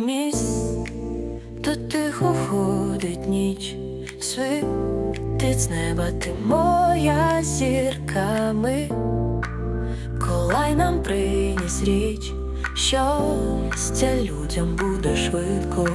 місць, то тихо ходить ніч, світить з неба ти моя зірка ми, колай нам приніс річ, щастя людям буде швидко.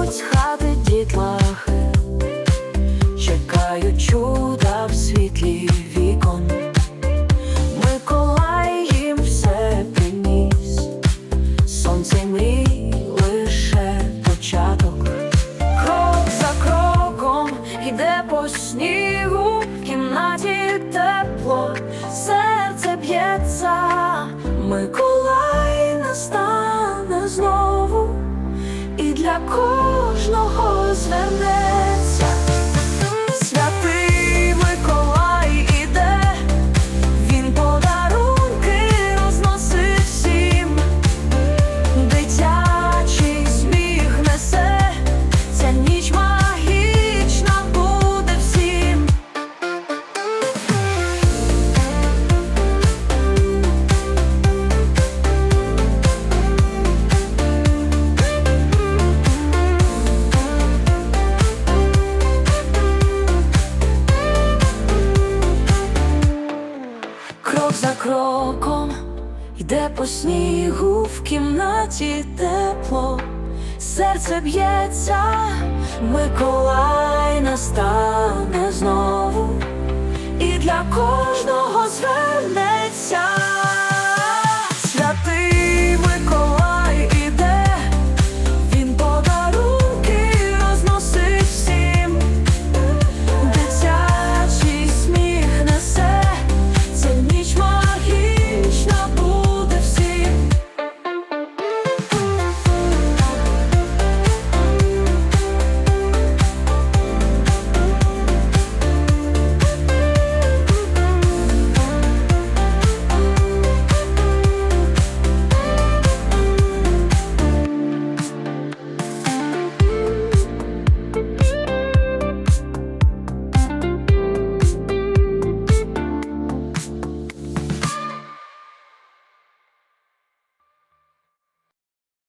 Збігають з хати дітлахи, чекають чуда в світлі вікон. Миколай їм все приніс, сонце мрій лише початок. Крок за кроком іде по снігу, в кімнаті тепло, серце б'ється, Миколай настане знову, і для кожного звернеться. де по снігу в кімнаті тепло, серце б'ється, Миколай настане знову і для кожного зве.